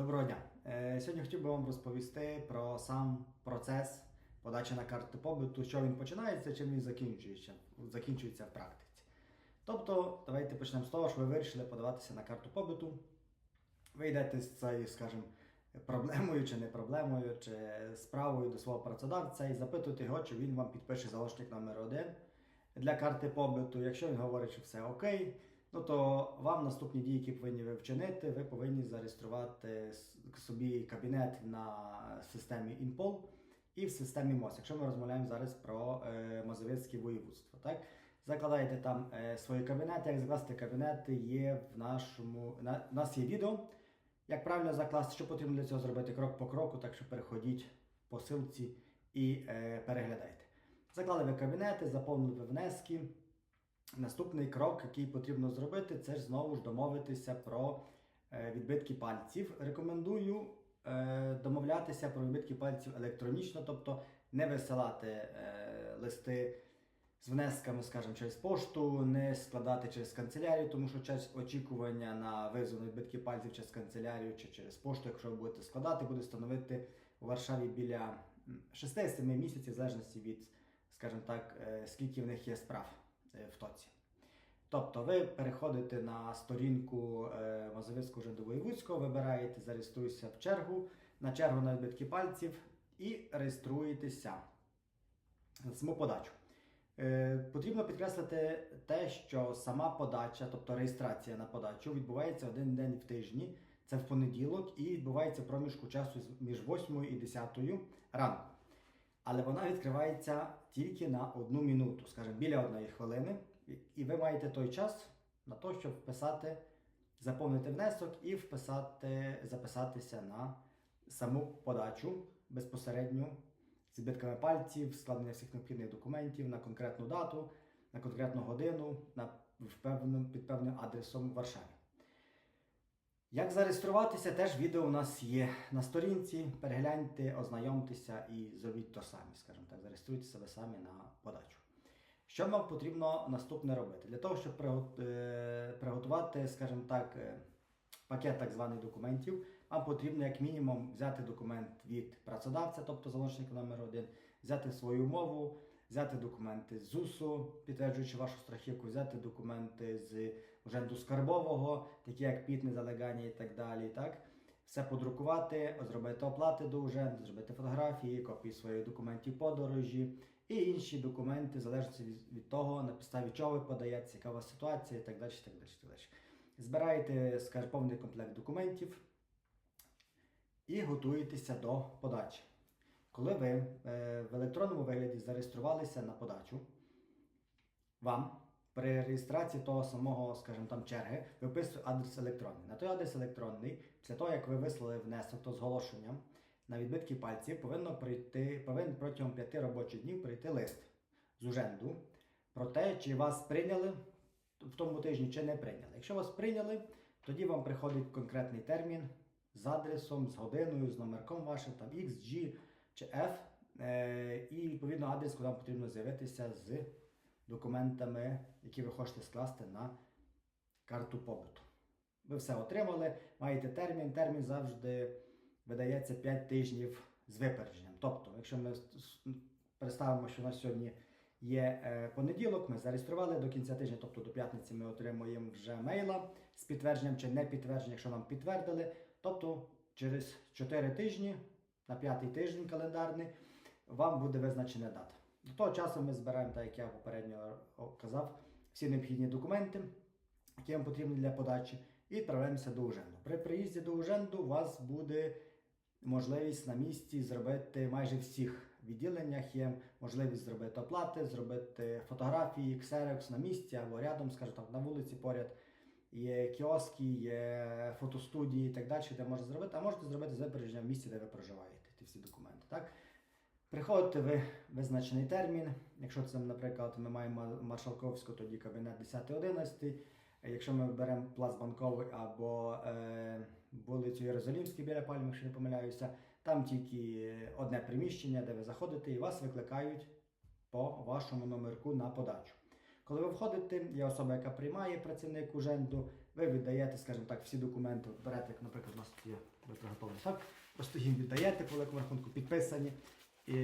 Доброго дня. Е, Сьогодні хотів би вам розповісти про сам процес подачі на карту побуту, що він починається, чим він закінчується, закінчується в практиці. Тобто, давайте почнемо з того, що ви вирішили подаватися на карту побуту. Ви йдете з цією, скажімо, проблемою чи не проблемою, чи справою до свого працедавця і запитуєте його, чи він вам підпише залишник номер один для карти побуту. Якщо він говорить, що все окей, ну то вам наступні дії, які повинні ви вчинити, ви повинні зареєструвати собі кабінет на системі InPol і в системі МОЗ. Якщо ми розмовляємо зараз про е, Мазовецьке воєводство, так? Закладаєте там е, свої кабінети, як закласти кабінети є в нашому. На, у нас є відео. Як правильно закласти, що потрібно для цього зробити крок по кроку, так що переходіть по ссылці і е, переглядайте. Заклали ви кабінети, заповнили ви внески. Наступний крок, який потрібно зробити, це ж знову ж домовитися про е, відбитки пальців. Рекомендую е, домовлятися про відбитки пальців електронічно, тобто не висилати е, листи з внесками, скажімо, через пошту, не складати через канцелярію, тому що час очікування на визов відбитки пальців через канцелярію чи через пошту, якщо ви будете складати, буде становити у Варшаві біля м, 6-7 місяців, в залежності від, скажімо так, скільки в них є справ в тоці. Тобто ви переходите на сторінку е, Мазовецького Жендовоєвудського, вибираєте, зареєструйся в чергу, на чергу на відбитки пальців і реєструєтеся саму подачу. Е, Потрібно підкреслити те, що сама подача, тобто реєстрація на подачу, відбувається один день в тижні, це в понеділок, і відбувається проміжку часу між 8 і 10 ранку. Але вона відкривається тільки на одну минуту, скажімо, біля одної хвилини. І- ви маєте той час на те, щоб вписати, заповнити внесок і вписати, записатися на саму подачу безпосередньо з відбитками пальців, складення всіх необхідних документів на конкретну дату, на конкретну годину, на, в певним, під певним адресом в Варшаві. Як зареєструватися, теж відео у нас є на сторінці. Перегляньте, ознайомтеся і зробіть то самі, скажімо так, зареєструйте себе самі на подачу. Що вам потрібно наступне робити? Для того, щоб е, приготувати, скажімо так, е, пакет так званих документів, вам потрібно як мінімум взяти документ від працедавця, тобто залишник номер один, взяти свою умову, взяти документи з ЗУСу, підтверджуючи вашу страхівку, взяти документи з уженду скарбового, такі як пітне залегання і так далі. Так? Все подрукувати, зробити оплати до уженду, зробити фотографії, копії своїх документів подорожі і інші документи, в залежності від, того, на підставі чого ви у вас ситуація і так далі. Так далі, так далі. Збираєте скажімо, комплект документів і готуєтеся до подачі. Коли ви е, в електронному вигляді зареєструвалися на подачу, вам при реєстрації того самого, скажімо там, черги, виписує адрес електронний. На той адрес електронний, після того, як ви вислали внесок то зголошенням на відбитки пальців, повинно прийти, повинен протягом 5 робочих днів прийти лист з уженду про те, чи вас прийняли в тому тижні, чи не прийняли. Якщо вас прийняли, тоді вам приходить конкретний термін з адресом, з годиною, з номерком вашим, там X, G чи F, е, і відповідно адрес, куди вам потрібно з'явитися з документами, які ви хочете скласти на карту побуту. Ви все отримали, маєте термін. Термін завжди видається 5 тижнів з випередженням. Тобто, якщо ми представимо, що у нас сьогодні є е, понеділок, ми зареєстрували до кінця тижня, тобто до п'ятниці ми отримуємо вже мейла з підтвердженням чи не підтвердженням, якщо нам підтвердили. Тобто через 4 тижні, на п'ятий тиждень календарний, вам буде визначена дата. До того часу ми збираємо, так як я попередньо казав, всі необхідні документи, які вам потрібні для подачі, і відправляємося до Уженду. При приїзді до Уженду у вас буде можливість на місці зробити майже всіх відділеннях. Є можливість зробити оплати, зробити фотографії, ксерокс на місці або рядом, скажімо так, на вулиці поряд. Є кіоски, є фотостудії і так далі, де можна зробити, а можете зробити з в місці, де ви проживаєте, ті всі документи. Так? Приходите ви визначений термін. Якщо це, наприклад, ми маємо Маршалковську, тоді кабінет 10-11. Якщо ми беремо плац банковий або е, вулицю Єрусалімську біля Пальми, якщо не помиляюся, там тільки одне приміщення, де ви заходите, і вас викликають по вашому номерку на подачу. Коли ви входите, є особа, яка приймає працівник уженду, ви віддаєте, скажімо так, всі документи, берете, як, наприклад, у нас є готовність. Так? Просто їм віддаєте по великому рахунку, підписані. І,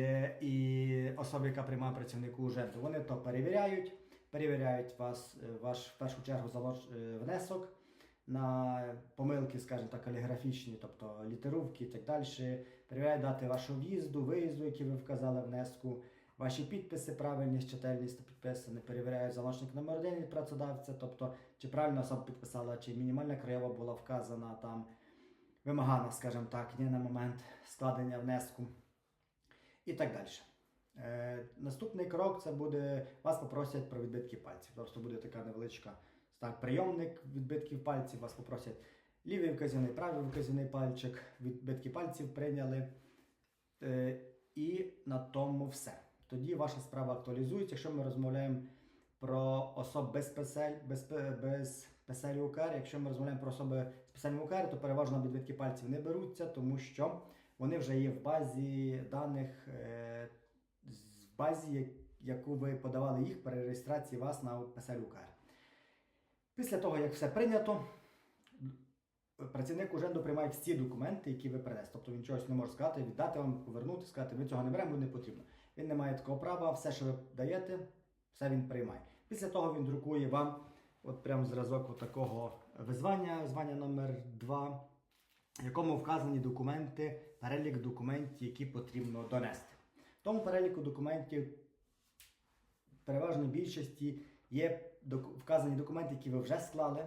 і особа, яка приймає працівнику уженту, вони то перевіряють, перевіряють вас, е, ваш в першу чергу залож, е, внесок на помилки, скажімо так, каліграфічні, тобто літерувки і так далі. Перевіряють дати вашого в'їзду, виїзду, які ви вказали внеску, ваші підписи, правильність, читальність та підписані, перевіряють залучник номер один від працедавця, тобто чи правильно особа підписала, чи мінімальна краєва була вказана там, вимагана, скажімо так, ні на момент складення внеску і так далі. Е, наступний крок це буде, вас попросять про відбитки пальців. Просто буде така невеличка так, прийомник відбитків пальців, вас попросять лівий вказівний, правий вказівний пальчик, відбитки пальців прийняли. Е, і на тому все. Тоді ваша справа актуалізується. Якщо ми розмовляємо про особ без песель, без, без песелі УКР, якщо ми розмовляємо про особи з песелем УКР, то переважно відбитки пальців не беруться, тому що вони вже є в базі даних, е, в базі, яку ви подавали їх при реєстрації вас на песель УКР. Після того, як все прийнято, працівник уженду приймає всі документи, які ви принесли. Тобто він чогось не може сказати, віддати вам, повернути, сказати, ми цього не беремо, не потрібно. Він не має такого права, все, що ви даєте, все він приймає. Після того він друкує вам от прям зразок такого визвання, звання номер 2 в якому вказані документи, перелік документів, які потрібно донести. В тому переліку документів переважної більшості є вказані документи, які ви вже склали,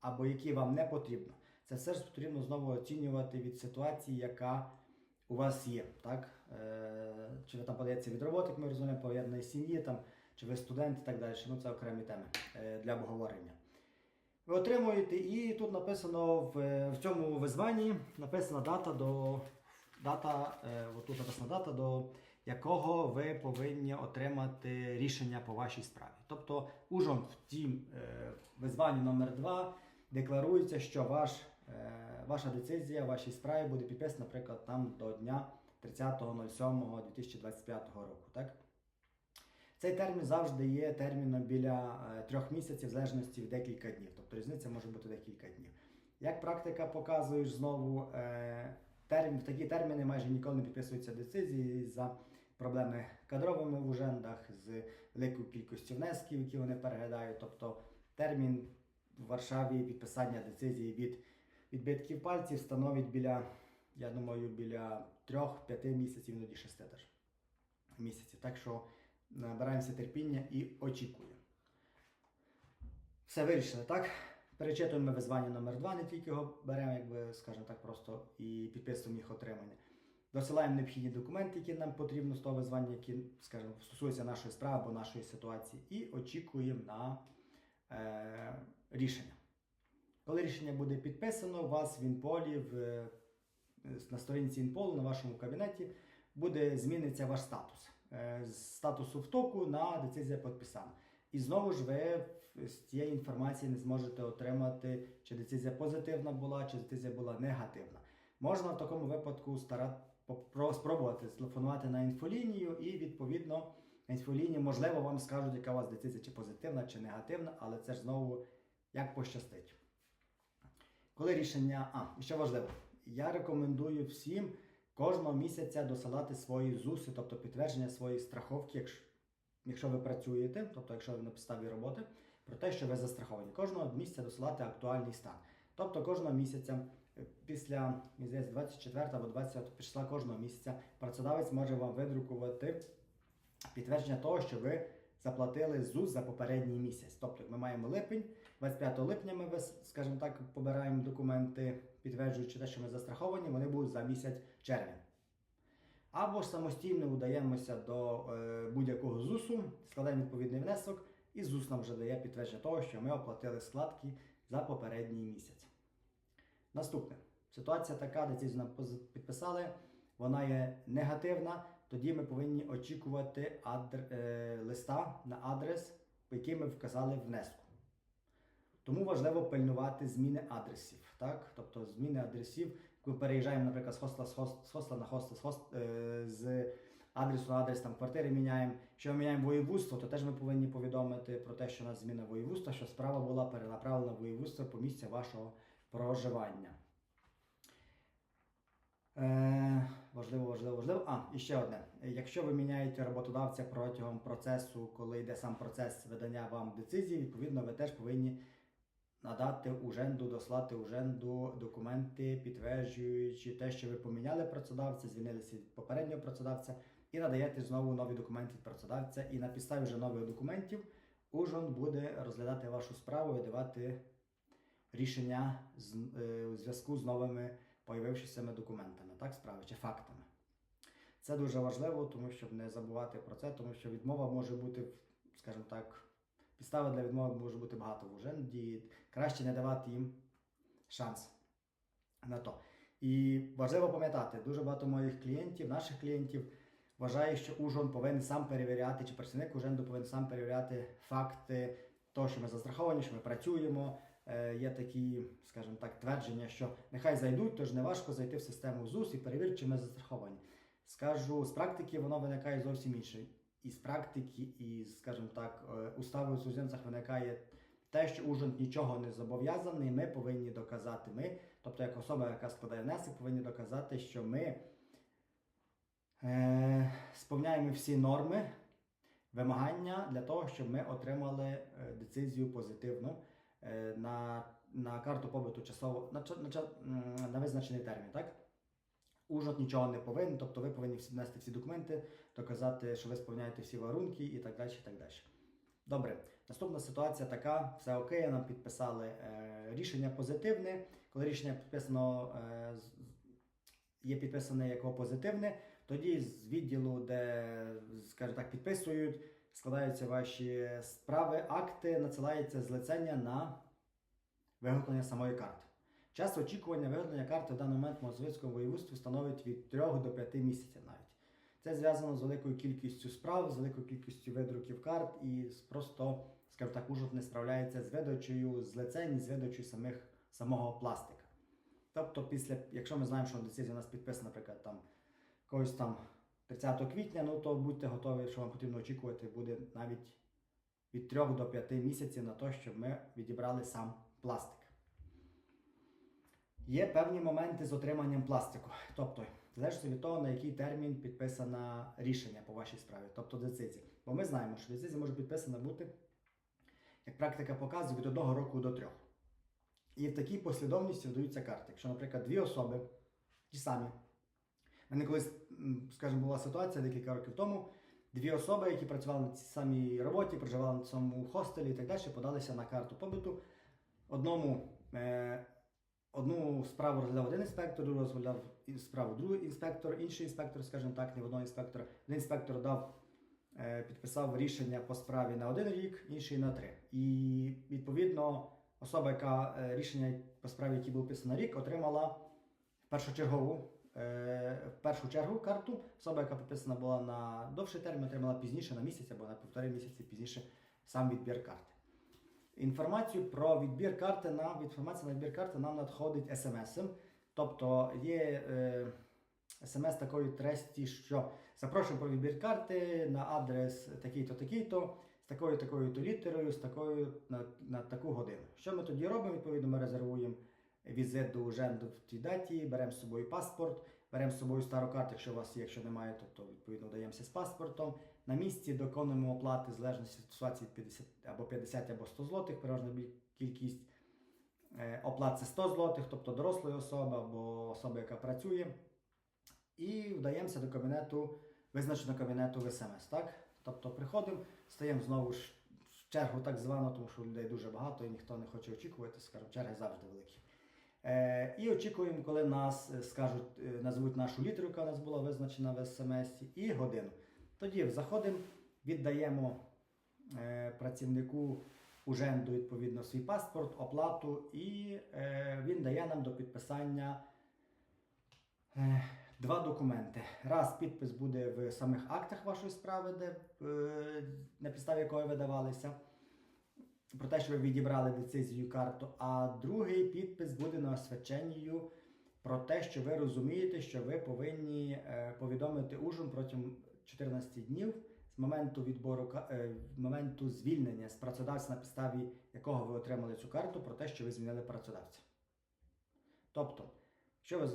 або які вам не потрібно. Це все ж потрібно знову оцінювати від ситуації, яка у вас є. Так? Е, чи ви там подається від роботи, як ми розуміємо, поєднаної сім'ї, там, чи ви студент і так далі. Ну, це окремі теми е, для обговорення. Ви отримуєте, і тут написано в, в цьому визванні написана дата до дата, е, отут написана дата, до якого ви повинні отримати рішення по вашій справі. Тобто, ужон в тім е, визванні номер 2 декларується, що ваш, е, ваша децизія вашій справі буде підписана, наприклад, там до дня 30.07.2025 року. Так? Цей термін завжди є терміном біля е, трьох місяців, в залежності від декілька днів. Тобто різниця може бути декілька днів. Як практика показує знову, е, термін, в такі терміни майже ніколи не підписуються децизії за проблеми кадровими в ужендах, з великою кількістю внесків, які вони переглядають. Тобто термін в Варшаві підписання децизії від відбитків пальців становить біля, я думаю, біля 3-5 місяців, іноді 6 теж місяців. Так що набираємося терпіння і очікуємо. Все вирішили, так? Перечитуємо визвання номер 2 не тільки його беремо, якби, скажімо так, просто і підписуємо їх отримання. Досилаємо необхідні документи, які нам потрібно з того визвання, які, скажімо, стосуються нашої справи або нашої ситуації, і очікуємо на е, рішення. Коли рішення буде підписано, у вас в Інполі, в, е, на сторінці Інполу, на вашому кабінеті, буде зміниться ваш статус. Е, З статусу втоку на децизія підписана. І знову ж ви з цієї інформації не зможете отримати, чи децизія позитивна була, чи децизія була негативна. Можна в такому випадку спробувати телефонувати на інфолінію, і відповідно на інфолінії, можливо, вам скажуть, яка у вас децизія, чи позитивна, чи негативна, але це ж знову як пощастить. Коли рішення, а, і ще важливо, я рекомендую всім кожного місяця досилати свої ЗУСи, тобто підтвердження своєї страховки, якщо, якщо ви працюєте, тобто якщо ви на підставі роботи, про те, що ви застраховані. Кожного місяця досилати актуальний стан. Тобто кожного місяця, е, після 24 або 20 числа кожного місяця, працедавець може вам видрукувати підтвердження того, що ви заплатили ЗУС за попередній місяць. Тобто ми маємо липень, 25 липня ми, скажімо так, побираємо документи, підтверджуючи те, що ми застраховані, вони будуть за місяць червень. Або самостійно удаємося до е, будь-якого ЗУСу, складаємо відповідний внесок, і ЗУС нам вже дає підтвердження того, що ми оплатили складки за попередній місяць. Наступне. Ситуація така, децизію нам підписали, вона є негативна, тоді ми повинні очікувати адр- е, листа на адрес, по який ми вказали внеску. Тому важливо пильнувати зміни адресів. Так? Тобто зміни адресів, коли переїжджаємо, наприклад, з хостела, з хост- з хостела на хостел, з, хост, е, з адресу на адрес там, квартири міняємо. Якщо ми міняємо воєвудство, то теж ми повинні повідомити про те, що у нас зміна воєвудства, що справа була перенаправлена в воєвудство по місцю вашого проживання. Е, важливо, важливо, важливо. А, і ще одне. Якщо ви міняєте роботодавця протягом процесу, коли йде сам процес видання вам децизії, відповідно, ви теж повинні надати уженду, дослати уженду документи, підтверджуючи те, що ви поміняли працедавця, звільнилися від попереднього працедавця, і надаєте знову нові документи від працедавця. І на підставі вже нових документів ужин буде розглядати вашу справу і давати рішення е, у зв'язку з новими появившися документами, так, справи чи фактами. Це дуже важливо, тому щоб не забувати про це, тому що відмова може бути, скажімо так, підстави для відмови може бути багато в уженді, і краще не давати їм шанс на то. І важливо пам'ятати, дуже багато моїх клієнтів, наших клієнтів вважає, що ужон повинен сам перевіряти, чи працівник уженду повинен сам перевіряти факти того, що ми застраховані, що ми працюємо. Е, Є такі, скажімо так, твердження, що нехай зайдуть, тож не важко зайти в систему ЗУС і перевірити, чи ми застраховані. Скажу, з практики воно виникає зовсім інше. І з практики, і, скажімо так, е, устави у судзянцях виникає те, що ужин нічого не зобов'язаний, ми повинні доказати. Ми, тобто, як особа, яка складає внесок, повинні доказати, що ми е, сповняємо всі норми, вимагання для того, щоб ми отримали е, децизію позитивну е, на, на карту побиту часово на, на, на визначений термін. Так? Ужгород нічого не повинен, тобто ви повинні внести всі документи, доказати, що ви сповняєте всі варунки і так далі. І так далі. Добре, наступна ситуація така: все окей, нам підписали е, рішення позитивне. Коли рішення підписано е, є підписане як позитивне, тоді з відділу, де, скажімо так, підписують, складаються ваші справи, акти, надсилається злицення на виготовлення самої карти. Час очікування виготовлення карти в даний момент в Мозовицькому воєводстві становить від 3 до 5 місяців навіть. Це зв'язано з великою кількістю справ, з великою кількістю видруків карт і просто, скажімо так, ужгород не справляється з видачею злицень і з видачею самих, самого пластика. Тобто, після, якщо ми знаємо, що децизія у нас підписана, наприклад, там когось там 30 квітня, ну то будьте готові, що вам потрібно очікувати, буде навіть від 3 до 5 місяців на те, щоб ми відібрали сам пластик. Є певні моменти з отриманням пластику. Тобто, залежить від того, на який термін підписано рішення по вашій справі, тобто децизія. Бо ми знаємо, що децизія може підписана бути, як практика показує, від одного року до трьох. І в такій послідовності видаються карти. Якщо, наприклад, дві особи, ті самі. У мене колись, скажімо, була ситуація декілька років тому. Дві особи, які працювали на цій самій роботі, проживали на цьому хостелі і так далі, подалися на карту побиту. Одному е, одну справу розглядав один інспектор, другу розглядав справу другий інспектор, інший інспектор, скажімо так, не одного інспектора. Один інспектор дав, е, підписав рішення по справі на один рік, інший на три. І відповідно особа, яка е, рішення по справі, які було писано на рік, отримала першочергову. е, В першу чергу карту особа, яка підписана була на довший термін, отримала пізніше на місяць або на півтори місяці пізніше сам відбір карти. Інформацію про відбір карти нам інформація на відбір карти нам надходить смс. Тобто є е, смс такої тресті, що запрошуємо про відбір карти на адрес такий-то, такий-то, з такою такою то літерою, з такою на, на таку годину. Що ми тоді робимо? Відповідно, ми резервуємо візит до уженду в тій даті, беремо з собою паспорт, беремо з собою стару карту, якщо у вас є, якщо немає, то, то відповідно даємося з паспортом. На місці доконуємо оплати в залежності від ситуації 50 або 50 або 100 злотих, переважна кількість е, оплат це 100 злотих, тобто дорослої особи або особи, яка працює. І вдаємося до кабінету, визначеного кабінету в СМС. Так? Тобто приходимо, стаємо знову ж в чергу так звану, тому що людей дуже багато і ніхто не хоче очікувати, скажімо, черги завжди великі. Е, і очікуємо, коли нас е, скажуть, е, назвуть нашу літеру, яка у нас була визначена в смс, і годину. Тоді заходимо, віддаємо працівнику уженду відповідно свій паспорт, оплату, і він дає нам до підписання два документи. Раз підпис буде в самих актах вашої справи, де, на підставі якої видавалися. Про те, що ви відібрали децизію карту, а другий підпис буде на освяченню про те, що ви розумієте, що ви повинні е, повідомити ужин протягом 14 днів з моменту відбору е, моменту звільнення з працедавця, на підставі якого ви отримали цю карту, про те, що ви звільнили працедавця. Тобто, що ви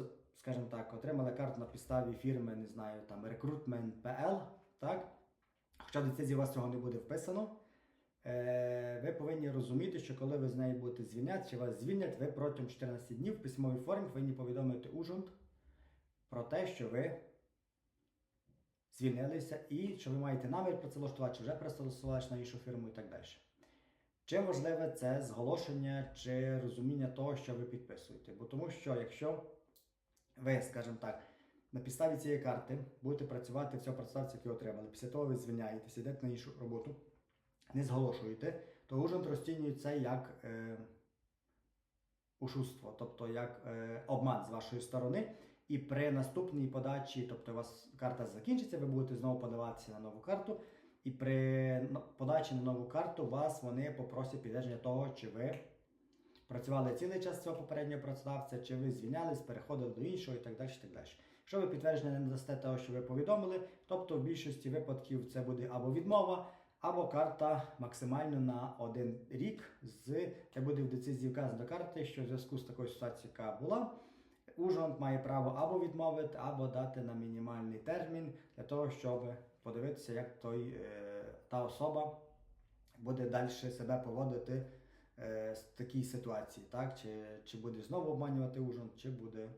скажімо так, отримали карту на підставі фірми, не знаю, там Recruitment.pl, так? Хоча в децизії у вас цього не буде вписано. Е, ви повинні розуміти, що коли ви з неї будете звільняти, чи вас звільнять, ви протягом 14 днів в письмовій формі повинні повідомити ужонт про те, що ви звільнилися і що ви маєте намір працевлаштувати, чи вже працевлаштувалися на іншу фірму і так далі. Чим важливе це зголошення чи розуміння того, що ви підписуєте? Бо тому що якщо ви, скажімо так, на підставі цієї карти будете працювати в цього працедавця, який отримали, після того ви звільняєтеся, йдете на іншу роботу, не зголошуєте, то ужин розцінює це як е, ушуство, тобто як е, обман з вашої сторони. І при наступній подачі, тобто у вас карта закінчиться, ви будете знову подаватися на нову карту. І при подачі на нову карту вас вони попросять підтвердження того, чи ви працювали цілий час цього попереднього працедавця, чи ви звільнялись, переходили до іншого і так далі. і так далі. Якщо ви підтвердження не дасте того, що ви повідомили, тобто в більшості випадків це буде або відмова, або карта максимально на один рік. З як буде в децизії вказано карти, що в зв'язку з такою ситуацією, яка була. Ужгород має право або відмовити, або дати на мінімальний термін для того, щоб подивитися, як той, е, та особа буде далі себе поводити е, з такій ситуації, так? Чи, чи буде знову обманювати Ужгород, чи буде,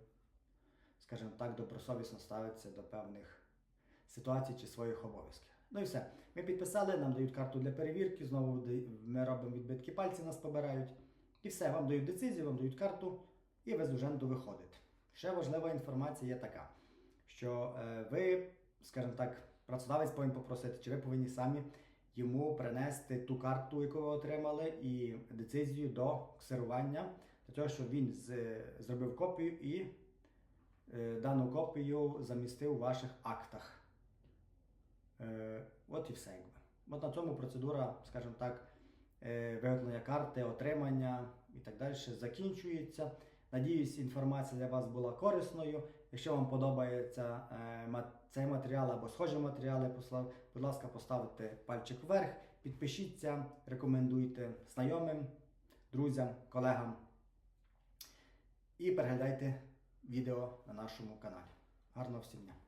скажімо так, добросовісно ставитися до певних ситуацій чи своїх обов'язків. Ну і все. Ми підписали, нам дають карту для перевірки, знову ми робимо відбитки пальців, нас побирають. І все, вам дають децизію, вам дають карту, і ви з Уженду виходите. Ще важлива інформація є така, що е, ви, скажімо так, працедавець повинен попросити, чи ви повинні самі йому принести ту карту, яку ви отримали, і децизію до ксерування, для того, щоб він зробив копію і е, дану копію замістив у ваших актах. Е, от і все. Якби. От на цьому процедура, скажімо так, е, виготовлення карти, отримання і так далі закінчується. Надіюсь, інформація для вас була корисною. Якщо вам подобається е, цей матеріал або схожі матеріали, будь ласка, поставте пальчик вверх, підпишіться, рекомендуйте знайомим, друзям, колегам і переглядайте відео на нашому каналі. Гарного всім дня!